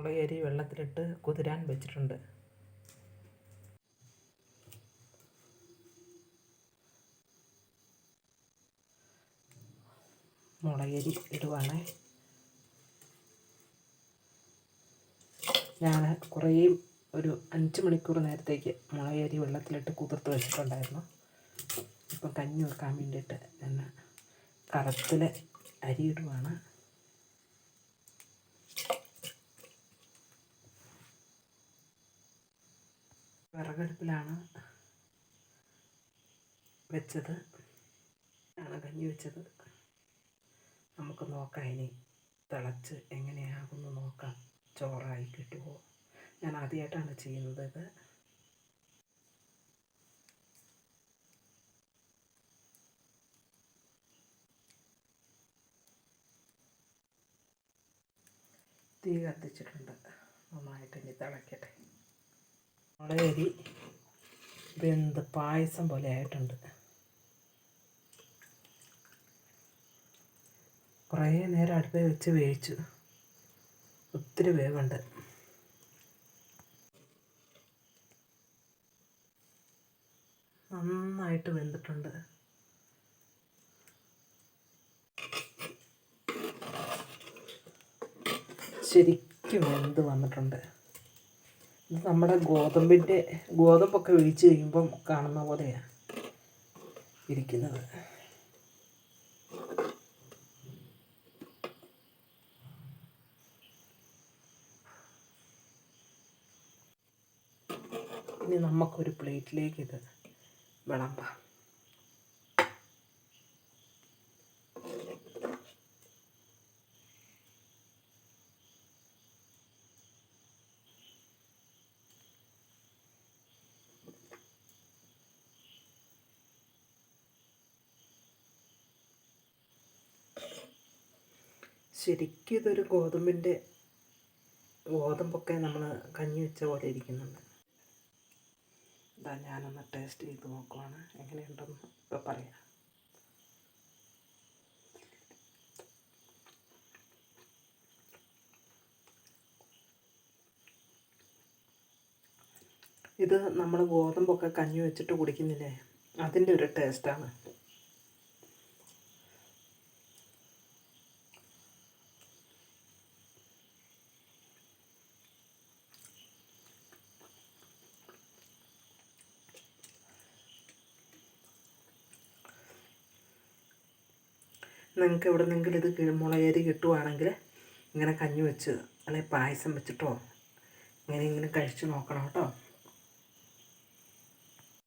മുളകരി വെള്ളത്തിലിട്ട് കുതിരാൻ വെച്ചിട്ടുണ്ട്. മുളകരി ഇടുവാണ്. ഞാൻ കുറേ ഒരു അഞ്ച് മണിക്കൂർ നേരത്തേക്ക് മുളകരി വെള്ളത്തിലിട്ട് കുതിർത്ത് വെച്ചിട്ടുണ്ടായിരുന്നു. ഇപ്പം കഞ്ഞി വെക്കാൻ വേണ്ടിയിട്ട് ഞാൻ കറത്തിൽ അരി വിറകടുപ്പിലാണ് വെച്ചത്. ആണ് കഞ്ഞി വെച്ചത്. നമുക്ക് നോക്കാം ഇനി തിളച്ച് എങ്ങനെയാകുമെന്ന് നോക്കാം. ചോറായി കിട്ടുമോ ഞാൻ ആദ്യമായിട്ടാണ് ചെയ്യുന്നത് ഇത്. തീ കത്തിച്ചിട്ടുണ്ട്. നന്നായിട്ട് ഇനി തിളയ്ക്കട്ടെ മുളകരി വെന്ത് പായസം പോലെ ആയിട്ടുണ്ട്. കുറേ നേരം അടുപ്പിൽ വെച്ച് വേവിച്ചു. ഒത്തിരി വേവുണ്ട്. നന്നായിട്ട് വെന്തിട്ടുണ്ട്. ശരിക്കും വെന്ത് വന്നിട്ടുണ്ട്. നമ്മുടെ ഗോതമ്പിന്റെ ഗോതമ്പൊക്കെ ഒഴിച്ച് കഴിയുമ്പം കാണുന്ന പോലെയാണ് ഇരിക്കുന്നത്. ഇനി നമുക്കൊരു പ്ലേറ്റിലേക്ക് ഇത് വിളമ്പാം. ശരിക്കും ഇതൊരു ഗോതമ്പിന്റെ ഗോതമ്പൊക്കെ നമ്മൾ കഞ്ഞി വെച്ച പോലെ ഇരിക്കുന്നുണ്ട്. ഇതാ ഞാനൊന്ന് ടേസ്റ്റ് ചെയ്ത് നോക്കുവാണ്. എങ്ങനെയുണ്ടെന്ന് ഇപ്പോൾ പറയാം. ഇത് നമ്മൾ ഗോതമ്പൊക്കെ കഞ്ഞി വെച്ചിട്ട് കുടിക്കുന്നില്ലേ? അതിന്റെ ഒരു ടേസ്റ്റാണ് നിങ്ങൾക്ക് എവിടെ നിന്നെങ്കിലും ഇത് മുളകരി കിട്ടുവാണെങ്കിൽ ഇങ്ങനെ കഞ്ഞി വെച്ച് അല്ലെങ്കിൽ പായസം വെച്ചിട്ടോ ഇങ്ങനെ ഇങ്ങനെ കഴിച്ച് നോക്കണം കേട്ടോ.